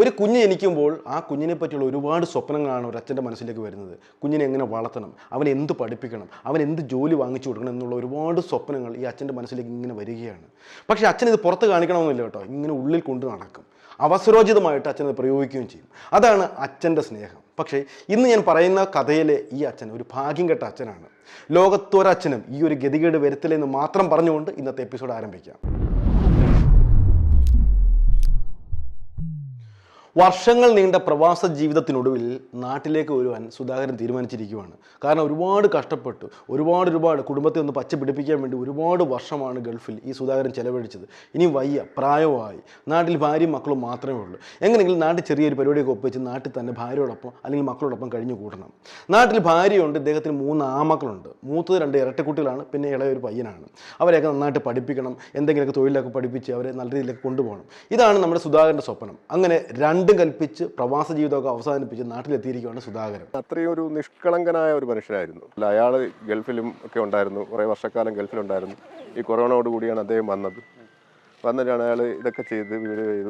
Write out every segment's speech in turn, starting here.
ഒരു കുഞ്ഞ് ജനിക്കുമ്പോൾ ആ കുഞ്ഞിനെ പറ്റിയുള്ള ഒരുപാട് സ്വപ്നങ്ങളാണ് ഒരു അച്ഛന്റെ മനസ്സിലേക്ക് വരുന്നത്. കുഞ്ഞിനെ എങ്ങനെ വളർത്തണം? അവൻ എന്ത് പഠിപ്പിക്കണം? അവൻ എന്ത് ജോലി വാങ്ങിച്ചു കൊടുക്കണം എന്നുള്ള ഒരുപാട് സ്വപ്നങ്ങൾ ഈ അച്ഛന്റെ മനസ്സിലേക്ക് ഇങ്ങനെ വരികയാണ്. പക്ഷേ അച്ഛൻ ഇത് പുറത്ത് കാണിക്കണമെന്നില്ല കേട്ടോ. ഇങ്ങനെ ഉള്ളിൽ കൊണ്ട് നടക്കും. അവസരോചിതമായിട്ട് അച്ഛനത് പ്രയോഗിക്കുകയും ചെയ്യും. അതാണ് അച്ഛന്റെ സ്നേഹം. പക്ഷേ ഇന്ന് ഞാൻ പറയുന്ന കഥയിലെ ഈ അച്ഛൻ ഒരു ഭാഗ്യം കെട്ട അച്ഛനാണ്. ലോകത്തൊരച്ഛനും ഈ ഒരു ഗതികേട് വരുത്തില്ലെന്ന് മാത്രം പറഞ്ഞുകൊണ്ട് ഇന്നത്തെ എപ്പിസോഡ് ആരംഭിക്കാം. വർഷങ്ങൾ നീണ്ട പ്രവാസ ജീവിതത്തിനൊടുവിൽ നാട്ടിലേക്ക് വരുവാൻ സുധാകരൻ തീരുമാനിച്ചിരിക്കുകയാണ് കാരണം ഒരുപാട് കഷ്ടപ്പെട്ടു ഒരുപാട് ഒരുപാട് കുടുംബത്തെ ഒന്ന് പച്ച പിടിപ്പിക്കാൻ വേണ്ടി ഒരുപാട് വർഷമാണ് ഗൾഫിൽ ഈ സുധാകരൻ ചെലവഴിച്ചത്. ഇനി വയ്യ പ്രായമായി. നാട്ടിൽ ഭാര്യയും മക്കളും മാത്രമേ ഉള്ളൂ. എങ്ങനെയെങ്കിലും നാട്ടിൽ ചെറിയൊരു പരിപാടിയൊക്കെ ഒപ്പിച്ച് നാട്ടിൽ തന്നെ ഭാര്യയോടൊപ്പം അല്ലെങ്കിൽ മക്കളോടൊപ്പം കഴിഞ്ഞു കൂട്ടണം നാട്ടിൽ ഭാര്യയുണ്ട് ഇദ്ദേഹത്തിന് മൂന്ന് ആമക്കളുണ്ട്. മൂത്തത് രണ്ട് ഇരട്ടക്കുട്ടികളാണ് പിന്നെ ഇളയൊരു പയ്യനാണ്. അവരെയൊക്കെ നന്നായിട്ട് പഠിപ്പിക്കണം എന്തെങ്കിലുമൊക്കെ തൊഴിലൊക്കെ പഠിപ്പിച്ച് അവരെ നല്ല രീതിയിലൊക്കെ കൊണ്ടുപോകണം. ഇതാണ് നമ്മുടെ സുധാകരന്റെ സ്വപ്നം. അങ്ങനെ രണ്ടും കൽപ്പിച്ച് പ്രവാസ ജീവിതമൊക്കെ അവസാനിപ്പിച്ച് നാട്ടിലെത്തിയിരിക്കുകയാണ് സുധാകരൻ. അത്രയും ഒരു നിഷ്കളങ്കനായ ഒരു മനുഷ്യനായിരുന്നു. അല്ല അയാൾ ഗൾഫിലും ഒക്കെ ഉണ്ടായിരുന്നു. കുറേ വർഷക്കാലം ഗൾഫിലുണ്ടായിരുന്നു. ഈ കൊറോണയോട് കൂടിയാണ് അദ്ദേഹം വന്നത്. വന്നിട്ടാണ് അയാൾ ഇതൊക്കെ ചെയ്ത്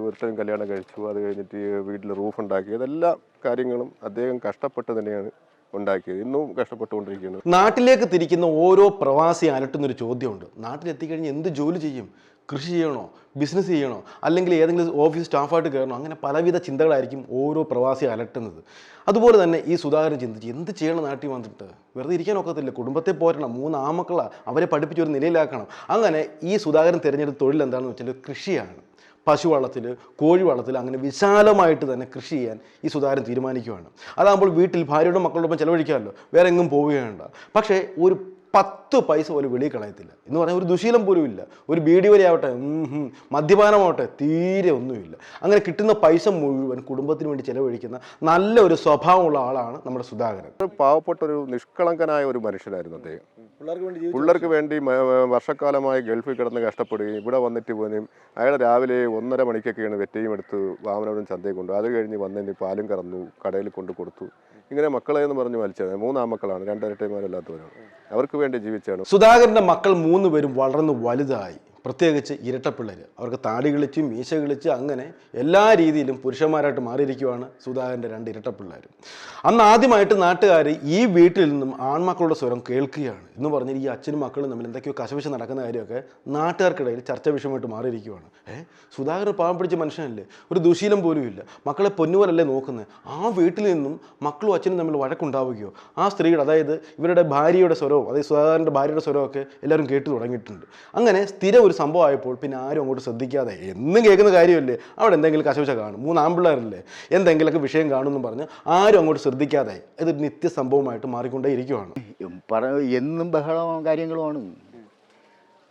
ഒരുത്തരും കല്യാണം കഴിച്ചു. അത് കഴിഞ്ഞിട്ട് വീട്ടിൽ റൂഫ് ഉണ്ടാക്കി ഇതെല്ലാ കാര്യങ്ങളും അദ്ദേഹം കഷ്ടപ്പെട്ട് തന്നെയാണ് ഉണ്ടാക്കിയത്. ഇന്നും കഷ്ടപ്പെട്ടുകൊണ്ടിരിക്കുകയാണ്. നാട്ടിലേക്ക് തിരിക്കുന്ന ഓരോ പ്രവാസി അലട്ടുന്നൊരു ചോദ്യമുണ്ട്. നാട്ടിലെത്തിക്കഴിഞ്ഞ് എന്ത് ജോലി ചെയ്യും? കൃഷി ചെയ്യണോ? ബിസിനസ് ചെയ്യണോ? അല്ലെങ്കിൽ ഏതെങ്കിലും ഓഫീസ് സ്റ്റാഫായിട്ട് കയറണോ? അങ്ങനെ പലവിധ ചിന്തകളായിരിക്കും ഓരോ പ്രവാസി അലട്ടുന്നത് അതുപോലെ തന്നെ ഈ സുധാകരൻ ചിന്തിച്ച് എന്ത് ചെയ്യണം നാട്ടിൽ വന്നിട്ട്? വെറുതെ ഇരിക്കാൻ ഒക്കത്തില്ല. കുടുംബത്തെ പോരണം. മൂന്ന് ആമക്കള. അവരെ പഠിപ്പിച്ച് ഒരു നിലയിലാക്കണം. അങ്ങനെ ഈ സുധാകരൻ തിരഞ്ഞെടുത്ത തൊഴിൽ എന്താണെന്ന് വെച്ചാൽ കൃഷിയാണ്. പശു വളത്തിൽ കോഴി വളത്തിൽ അങ്ങനെ വിശാലമായിട്ട് തന്നെ കൃഷി ചെയ്യാൻ ഈ സുതാരൻ തീരുമാനിക്കുകയാണ്. അതാകുമ്പോൾ വീട്ടിൽ ഭാര്യയുടെ മക്കളോടൊപ്പം ചെലവഴിക്കാമല്ലോ. വേറെ എങ്ങും പോവുകയുണ്ട് പക്ഷേ ഒരു പത്ത് പൈസ പോലും വെളിയിൽ കളയത്തില്ല. എന്ന് പറഞ്ഞാൽ ഒരു ദുശീലം പോലും ഇല്ല. ഒരു ബീഡി വരെ ആവട്ടെ മദ്യപാനമാവട്ടെ തീരെ ഒന്നുമില്ല. അങ്ങനെ കിട്ടുന്ന പൈസ മുഴുവൻ കുടുംബത്തിന് വേണ്ടി ചെലവഴിക്കുന്ന നല്ല ഒരു സ്വഭാവമുള്ള ആളാണ് നമ്മുടെ സുധാകരൻ. ഒരു പാവപ്പെട്ട ഒരു നിഷ്കളങ്കനായ ഒരു മനുഷ്യനായിരുന്നു അദ്ദേഹം. പിള്ളേർക്ക് വേണ്ടി വർഷക്കാലമായി ഗൾഫിൽ കിടന്ന് കഷ്ടപ്പെടുകയും ഇവിടെ വന്നിട്ട് പോലും അയാൾ രാവിലെ ഒന്നര മണിക്കൊക്കെയാണ് വെറ്റയും എടുത്ത് വാമനവരും ചന്തയിൽ കൊണ്ടു അത് കഴിഞ്ഞ് വന്നതിന് പാലും കറന്നു കടയിൽ കൊണ്ടു കൊടുത്തു. ഇങ്ങനെ മക്കളെ എന്ന് പറഞ്ഞ് വലിച്ചത് മൂന്നാമക്കളാണ് രണ്ടിരട്ടന്മാരല്ലാത്തവരാണ്. അവർക്ക് വേണ്ടി ജീവിച്ചാണ് സുധാകരന്റെ മക്കൾ മൂന്ന് പേരും വളർന്ന് വലുതായി. പ്രത്യേകിച്ച് ഇരട്ടപ്പിള്ളേർ അവർക്ക് താടി കളിച്ച് മീശ കളിച്ച് അങ്ങനെ എല്ലാ രീതിയിലും പുരുഷന്മാരായിട്ട് മാറിയിരിക്കുവാണ് സുധാകരന്റെ രണ്ട് ഇരട്ടപ്പിള്ളേർ അന്ന് ആദ്യമായിട്ട് നാട്ടുകാർ ഈ വീട്ടിൽ നിന്നും ആൺമക്കളുടെ സ്വരം കേൾക്കുകയാണ്. എന്ന് പറഞ്ഞാൽ ഈ അച്ഛനും മക്കളും തമ്മിൽ എന്തൊക്കെയോ കശപിശ നടക്കുന്ന കാര്യമൊക്കെ നാട്ടുകാർക്കിടയിൽ ചർച്ച വിഷയമായിട്ട് മാറിയിരിക്കുവാണ്. ഏഹ് സുധാകരൻ പാവം പിടിച്ച മനുഷ്യനല്ലേ? ഒരു ദുശീലം പോലും ഇല്ല. മക്കളെ പൊന്നുപോലല്ലേ നോക്കുന്നത് ആ വീട്ടിൽ നിന്നും മക്കളും അച്ഛനും തമ്മിൽ വഴക്കുണ്ടാവുകയോ? ആ സ്ത്രീയുടെ അതായത് ഇവരുടെ ഭാര്യയുടെ സ്വരവും അതായത് സുധാകരന്റെ ഭാര്യയുടെ സ്വരവും ഒക്കെ എല്ലാവരും കേട്ടു തുടങ്ങിയിട്ടുണ്ട്. അങ്ങനെ സ്ഥിരം ഒരു സംഭവമായപ്പോൾ പിന്നെ ആരും അങ്ങോട്ട് ശ്രദ്ധിക്കാതെ എന്നും കേൾക്കുന്ന കാര്യമല്ലേ? അവിടെ എന്തെങ്കിലും കശവശ കാണും. മൂന്ന് ആമ്പിള്ളേരല്ലേ എന്തെങ്കിലുമൊക്കെ വിഷയം കാണുമെന്ന് പറഞ്ഞ് ആരും അങ്ങോട്ട് ശ്രദ്ധിക്കാതെ ഇത് നിത്യ സംഭവമായിട്ട് മാറിക്കൊണ്ടേ ഇരിക്കുവാണ് എന്നും ബഹളവും കാര്യങ്ങളുമാണ്.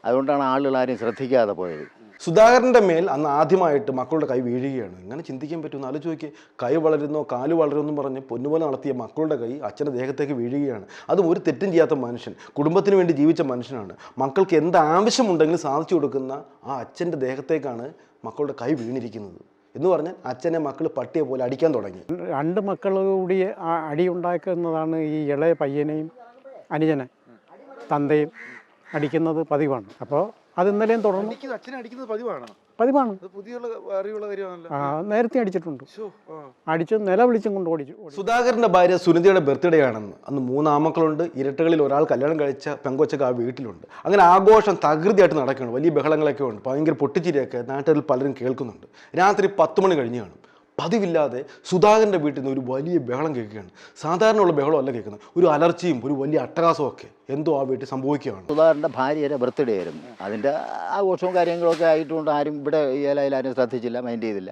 അതുകൊണ്ടാണ് ആളുകൾ ആരും ശ്രദ്ധിക്കാതെ പോയത്. സുധാകരന്റെ മേൽ അന്ന് ആദ്യമായിട്ട് മക്കളുടെ കൈ വീഴുകയാണ്. ഇങ്ങനെ ചിന്തിക്കാൻ പറ്റുമെന്ന് ആലോചിച്ച് കൈ വളരുന്നോ കാൽ വളരുമെന്ന് പറഞ്ഞ് പൊന്നുപോലെ നടത്തിയ മക്കളുടെ കൈ അച്ഛന്റെ ദേഹത്തേക്ക് വീഴുകയാണ്. അതും ഒരു തെറ്റും ചെയ്യാത്ത മനുഷ്യൻ കുടുംബത്തിന് വേണ്ടി ജീവിച്ച മനുഷ്യനാണ്. മക്കൾക്ക് എന്ത് ആവശ്യമുണ്ടെങ്കിലും സാധിച്ചു കൊടുക്കുന്ന ആ അച്ഛന്റെ ദേഹത്തേക്കാണ് മക്കളുടെ കൈ വീണിരിക്കുന്നത്. എന്ന് പറഞ്ഞാൽ അച്ഛനെ മക്കൾ പട്ടിയെ പോലെ അടിക്കാൻ തുടങ്ങി. രണ്ട് മക്കൾ കൂടി ഉണ്ടാക്കുന്നതാണ് ഈ ഇളയ പയ്യനെയും അനുജനെ തന്തയും അടിക്കുന്നത് പതിവാണ്. അപ്പോൾ അത് ഇന്നലെയും തുടർന്നു അച്ഛനെ അടിക്കുന്നത് പതിവാണ്. പതിവാണ്. ആ, നേരത്തെ അടിച്ചിട്ടുണ്ട്. അടിച്ചു നില വിളിച്ചും കൊണ്ട് ഓടിച്ചു സുധാകരന്റെ ഭാര്യ സുനിതയുടെ ബർത്ത്ഡേ ആണെന്ന്. അന്ന് മൂന്നാമക്കളുണ്ട്. ഇരട്ടകളിൽ ഒരാൾ കല്യാണം കഴിച്ച പെങ്കൊച്ചൊക്കെ ആ വീട്ടിലുണ്ട്. അങ്ങനെ ആഘോഷം തകൃതിയായിട്ട് നടക്കുകയാണ്. വലിയ ബഹളങ്ങളൊക്കെ ഉണ്ട് ഭയങ്കര പൊട്ടിച്ചിരിയൊക്കെ നാട്ടുകാരിൽ പലരും കേൾക്കുന്നുണ്ട്. രാത്രി പത്ത് മണി കഴിഞ്ഞ് കാണും. പതിവില്ലാതെ സുധാകരന്റെ വീട്ടിൽ നിന്ന് ഒരു വലിയ ബഹളം കേൾക്കുകയാണ്. സാധാരണയുള്ള ബഹളമല്ല കേൾക്കുന്നത്. ഒരു അലർച്ചയും ഒരു വലിയ അട്ടഹാസവും ഒക്കെ എന്തോ ആ വീട്ടിൽ സംഭവിക്കുകയാണ്. സുധാകരന്റെ ഭാര്യയുടെ ബർത്ത്ഡേ ആയിരുന്നു. അതിന്റെ ആഘോഷവും കാര്യങ്ങളൊക്കെ ആയിട്ടുകൊണ്ട് ആരും ഇവിടെ ഏലായാലും ആരും ശ്രദ്ധിച്ചില്ല മൈൻഡ് ചെയ്തില്ല.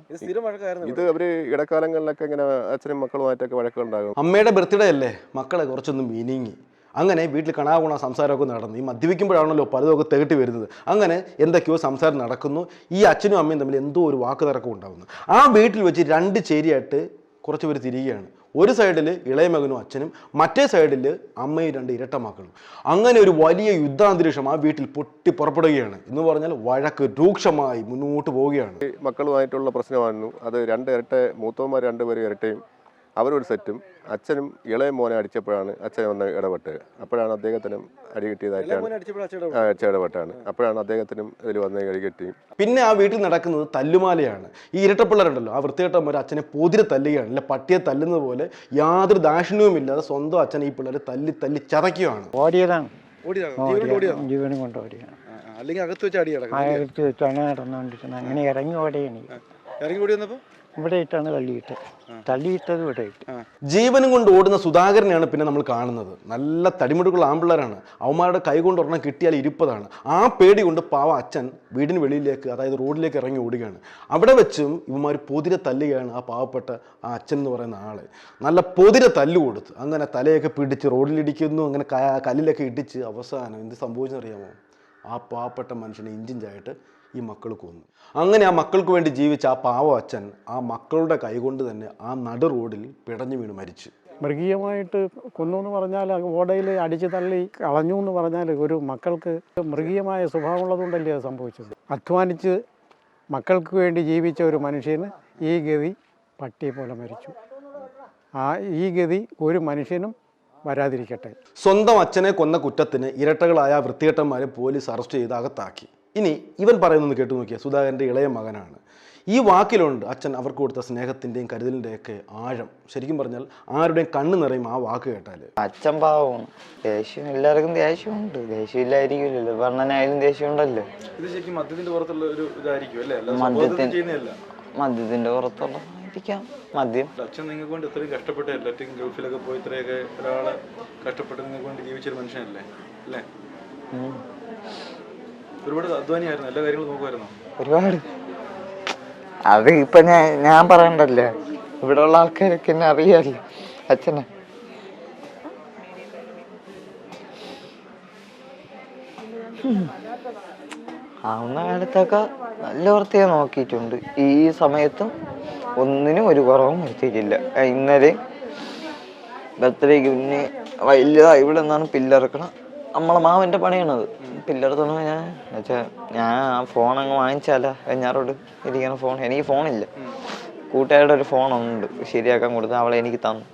ഇത് അവർ ഇടക്കാലങ്ങളിലൊക്കെ ഇങ്ങനെ അച്ഛനും മക്കളുമായിട്ടൊക്കെ വഴക്കുണ്ടാകും. അമ്മയുടെ ബർത്ത്ഡേ അല്ലേ? മക്കളെ കുറച്ചൊന്നും മീനിങ്ങി. അങ്ങനെ വീട്ടിൽ കണാകുണ സംസാരമൊക്കെ നടന്നു. ഈ മദ്യപിക്കുമ്പോഴാണല്ലോ പലതൊക്കെ തേട്ടി വരുന്നത്. അങ്ങനെ എന്തൊക്കെയോ സംസാരം നടക്കുന്നു. ഈ അച്ഛനും അമ്മയും തമ്മിൽ എന്തോ ഒരു വാക്ക് തർക്കം ഉണ്ടാകുന്നു ആ വീട്ടിൽ വെച്ച് രണ്ട് ചേരിയായിട്ട് കുറച്ച് പേര് തിരികുകയാണ് ഒരു സൈഡിൽ ഇളയ മകനും അച്ഛനും മറ്റേ സൈഡിൽ അമ്മയും രണ്ട് ഇരട്ട മക്കളും. അങ്ങനെ ഒരു വലിയ യുദ്ധാന്തരീക്ഷം ആ വീട്ടിൽ പൊട്ടി പുറപ്പെടുകയാണ്. എന്ന് പറഞ്ഞാൽ വഴക്ക് രൂക്ഷമായി മുന്നോട്ട് പോവുകയാണ്. മക്കളുമായിട്ടുള്ള പ്രശ്നമായിരുന്നു. അത് രണ്ട് ഇരട്ട മൂത്തവന്മാർ രണ്ടുപേരും ഇരട്ടയും അവരൊരു സെറ്റും അച്ഛനും ഇളയ മോനെ അടിച്ചപ്പോഴാണ് അച്ഛൻ വന്ന് ഇടപെട്ടത് അപ്പോഴാണ് അദ്ദേഹത്തിനും അടി കിട്ടിയതായിട്ടാണ്. അച്ഛൻ ഇടപെട്ടാണ്. അപ്പോഴാണ് അദ്ദേഹത്തിനും ഇതിൽ വന്ന് അടി കിട്ടി. പിന്നെ ആ വീട്ടിൽ നടക്കുന്നത് തല്ലുമാലയാണ്. ഈ ഇരട്ടപ്പിള്ളേരുണ്ടല്ലോ ആ വൃത്തികെട്ടന്മാർ അച്ഛനെ പൊതിരെ തല്ലുകയാണ്. അല്ലെ പട്ടിയെ തല്ലുന്നത് പോലെ യാതൊരു ദാക്ഷിണ്യവും ഇല്ലാതെ സ്വന്തം അച്ഛനെ ഈ പിള്ളേർ തല്ലി തല്ലി ചതയ്ക്കുകയാണ്. ഓടിയതാണ്. ജീവനും കൊണ്ട് ഓടിയാണ് അല്ലെങ്കിൽ അകത്ത് വെച്ച് അടി അകത്ത് വെച്ചാണ് നടന്നുകൊണ്ടിരുന്നത് അങ്ങനെ ഇറങ്ങി ഓടിയാണ്. ഇറങ്ങി ഓടി വന്നപ്പോ? ഇവിടെ ഇട്ടാണ് തള്ളിയിട്ട് തള്ളിയിട്ടത് ഇവിടെ ഇട്ട് ജീവനും കൊണ്ട് ഓടുന്ന സുധാകരനെയാണ് പിന്നെ നമ്മൾ കാണുന്നത്. നല്ല തടിമുടുക്കുള്ള ആമ്പിള്ളേരാണ്. അവന്മാരുടെ കൈ കൊണ്ട് ഒരെണ്ണം കിട്ടിയാൽ ഇരിപ്പതാണ് ആ പേടി കൊണ്ട് പാവ അച്ഛൻ വീടിന് വെളിയിലേക്ക് അതായത് റോഡിലേക്ക് ഇറങ്ങി ഓടുകയാണ്. അവിടെ വെച്ചും ഇവന്മാർ പൊതിരെ തല്ലുകയാണ് ആ പാവപ്പെട്ട ആ അച്ഛൻ എന്ന് പറയുന്ന ആൾ. നല്ല പൊതിരെ തല്ലു കൊടുത്ത് അങ്ങനെ തലയൊക്കെ പിടിച്ച് റോഡിലിടിക്കുന്നു അങ്ങനെ കല്ലിലൊക്കെ ഇടിച്ച് അവസാനം എന്ത് സംഭവിച്ചെന്നറിയാമോ? ആ പാവപ്പെട്ട മനുഷ്യനെ ഇഞ്ചിഞ്ചായിട്ട് ഈ മക്കൾ കൊന്നു. അങ്ങനെ ആ മക്കൾക്ക് വേണ്ടി ജീവിച്ച ആ പാവ അച്ഛൻ ആ മക്കളുടെ കൈകൊണ്ട് തന്നെ ആ നടു റോഡിൽ പിടഞ്ഞു വീണ് മരിച്ചു. മൃഗീയമായിട്ട് കൊന്നു എന്ന് പറഞ്ഞാൽ ഓടയിൽ അടിച്ചു തള്ളി കളഞ്ഞു എന്ന് പറഞ്ഞാൽ ഒരു മക്കൾക്ക് മൃഗീയമായ സ്വഭാവമുള്ളതുകൊണ്ടല്ലേ അത് സംഭവിച്ചത്? അധ്വാനിച്ച് മക്കൾക്ക് വേണ്ടി ജീവിച്ച ഒരു മനുഷ്യന് ഈ ഗതി പട്ടിയെ പോലെ മരിച്ചു. ആ ഈ ഗതി ഒരു മനുഷ്യനും വരാതിരിക്കട്ടെ. സ്വന്തം അച്ഛനെ കൊന്ന കുറ്റത്തിന് ഇരട്ടകളായ വൃത്തികെട്ടന്മാരെ പോലീസ് അറസ്റ്റ് ചെയ്ത് അകത്താക്കി. ഇനി ഇവൻ പറയുന്നത് കേട്ടു നോക്കിയ സുധാകരന്റെ ഇളയ മകനാണ്. ഈ വാക്കിലുണ്ട് അച്ഛൻ അവർക്ക് കൊടുത്ത സ്നേഹത്തിന്റെയും കരുതലിന്റെയൊക്കെ ആഴം. ശരിക്കും പറഞ്ഞാൽ ആരുടെയും കണ്ണ് നിറയും ആ വാക്ക് കേട്ടാൽ അച്ഛൻ പാവമാണ് ദേഷ്യം എല്ലാവർക്കും ദേഷ്യമുണ്ട്. ദേഷ്യം ഇല്ലായിരിക്കില്ലല്ലോ. വർണനായാലും ദേഷ്യം ഉണ്ടല്ലോ ഇത് ശരിക്കും മദ്യത്തിന്റെ പുറത്തുള്ള ഒരു ഇതായിരിക്കും അല്ലേ? അല്ല മദ്യത്തിന് ചെയ്യുന്നതല്ല. മദ്യത്തിന്റെ പുറത്തുള്ള ഇരിക്കാം മദ്യം. അച്ഛൻ നിങ്ങൾക്ക് വേണ്ടി ഇത്രയും കഷ്ടപ്പെട്ട് എല്ലാറ്റും ഗൾഫിലൊക്കെ പോയി ഇത്രയൊക്കെ ഒരാളെ കഷ്ടപ്പെട്ട് നിങ്ങൾക്ക് വേണ്ടി ജീവിച്ചൊരു മനുഷ്യനല്ലേ? അല്ലേ? ഒരുപാട് അധ്വാനിയായിരുന്നു. എല്ലാ കാര്യങ്ങളും നോക്കുമായിരുന്നു ഒരുപാട്. അത് ഇപ്പൊ ഞാൻ ഞാൻ പറയണ്ടല്ലോ? ഇവിടെ ഉള്ള ആൾക്കാരൊക്കെ എന്നെ അറിയാമല്ലോ അച്ഛനെ. ആവുന്ന കാലത്തൊക്കെ നല്ല വൃത്തിയെ നോക്കിയിട്ടുണ്ട്. ഈ സമയത്തും ഒന്നിനും ഒരു കുറവും വരുത്തിയിട്ടില്ല. ഇന്നലെ ബർത്ത്ഡേക്ക് പിന്നെ വലിയതായി ഇവിടെ നിന്നാണ് പില്ലറക്കണം നമ്മളെ മാവന്റെ പണിയാണത്. പില്ലറത്തോണ്ട് ഞാൻ എന്നുവെച്ചാൽ ഞാൻ ആ ഫോൺ അങ്ങ് വാങ്ങിച്ചാല. ഞാറോട് ഇരിക്കണ ഫോൺ എനിക്ക് ഫോണില്ല കൂട്ടുകാരുടെ ഒരു ഫോണുണ്ട് ശരിയാക്കാൻ കൊടുത്ത് അവളെ എനിക്ക് തന്നു.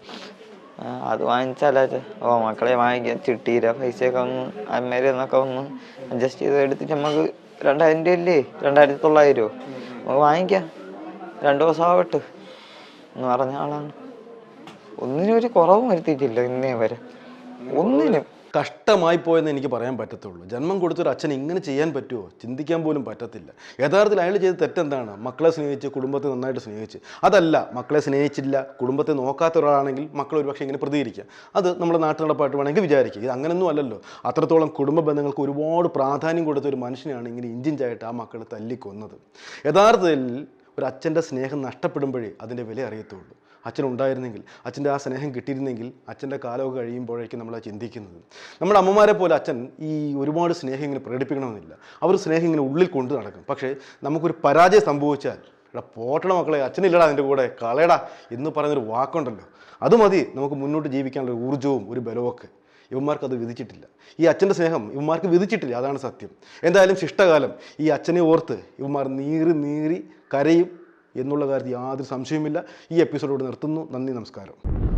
അത് വാങ്ങിച്ചാലോ ഓ മക്കളെ വാങ്ങിക്കാൻ ചിട്ടീര പൈസയൊക്കെ ഒന്ന് അമ്മേരെ എന്നൊക്കെ ഒന്ന് അഡ്ജസ്റ്റ് ചെയ്ത് എടുത്തിട്ട് നമുക്ക് രണ്ടായിരം രൂപ അല്ലേ രണ്ടായിരത്തി തൊള്ളായിരം രൂപ നമുക്ക് വാങ്ങിക്കാം. രണ്ടു ദിവസം ആവട്ടെ എന്ന് പറഞ്ഞ ആളാണ്. ഒന്നിനും ഒരു കുറവും വരുത്തിയിട്ടില്ല ഇന്നേ വരെ. ഒന്നിനും. കഷ്ടമായി പോയെന്ന് എനിക്ക് പറയാൻ പറ്റത്തുള്ളൂ. ജന്മം കൊടുത്തൊരു അച്ഛൻ ഇങ്ങനെ ചെയ്യാൻ പറ്റുമോ ചിന്തിക്കാൻ പോലും പറ്റത്തില്ല. യഥാർത്ഥത്തിൽ അയാൾ ചെയ്ത തെറ്റെന്താണ്? മക്കളെ സ്നേഹിച്ച് കുടുംബത്തെ നന്നായിട്ട് സ്നേഹിച്ച്. അതല്ല മക്കളെ സ്നേഹിച്ചില്ല കുടുംബത്തെ നോക്കാത്ത ഒരാളാണെങ്കിൽ മക്കൾ ഒരുപക്ഷെ ഇങ്ങനെ പ്രതികരിക്കുക അത് നമ്മുടെ നാട്ടുനടപ്പായിട്ട് വേണമെങ്കിൽ വിചാരിക്കുക ഇത് അങ്ങനെയൊന്നും അല്ലല്ലോ. അത്രത്തോളം കുടുംബ ബന്ധങ്ങൾക്ക് ഒരുപാട് പ്രാധാന്യം കൊടുത്ത ഒരു മനുഷ്യനാണ് ഇങ്ങനെ ഇഞ്ചിഞ്ചായിട്ട് ആ മക്കളെ തല്ലിക്കൊന്നത്. യഥാർത്ഥത്തിൽ ഒരു അച്ഛന്റെ സ്നേഹം നഷ്ടപ്പെടുമ്പോഴേ അതിന്റെ വില അറിയത്തുള്ളൂ. അച്ഛൻ ഉണ്ടായിരുന്നെങ്കിൽ അച്ഛന്റെ ആ സ്നേഹം കിട്ടിയിരുന്നെങ്കിൽ അച്ഛന്റെ കാലമൊക്കെ കഴിയുമ്പോഴേക്കും നമ്മൾ ചിന്തിക്കുന്നത്. നമ്മുടെ അമ്മമാരെ പോലെ അച്ഛൻ ഈ ഒരുപാട് സ്നേഹം ഇങ്ങനെ പ്രകടിപ്പിക്കണമെന്നില്ല. അവർ സ്നേഹം ഇങ്ങനെ ഉള്ളിൽ കൊണ്ടു നടക്കും. പക്ഷേ നമുക്കൊരു പരാജയം സംഭവിച്ചാൽ എടാ പോട്ടണ മക്കളെ അച്ഛനില്ലടാ അതിന്റെ കൂടെ കളയടാ എന്ന് പറയുന്നൊരു വാക്കുണ്ടല്ലോ. അത് മതി നമുക്ക് മുന്നോട്ട് ജീവിക്കാനുള്ള ഊർജവും ഒരു ബലമൊക്കെ ഇവന്മാർക്ക് അത് വിധിച്ചിട്ടില്ല. ഈ അച്ഛന്റെ സ്നേഹം ഇവന്മാർക്ക് വിധിച്ചിട്ടില്ല. അതാണ് സത്യം. എന്തായാലും ശിഷ്ടകാലം ഈ അച്ഛനെ ഓർത്ത് ഇവന്മാർ നീറി നീറി കരയും എന്നുള്ള കാര്യത്തിൽ യാതൊരു സംശയവുമില്ല. ഈ എപ്പിസോഡോട് നിർത്തുന്നു. നന്ദി നമസ്കാരം.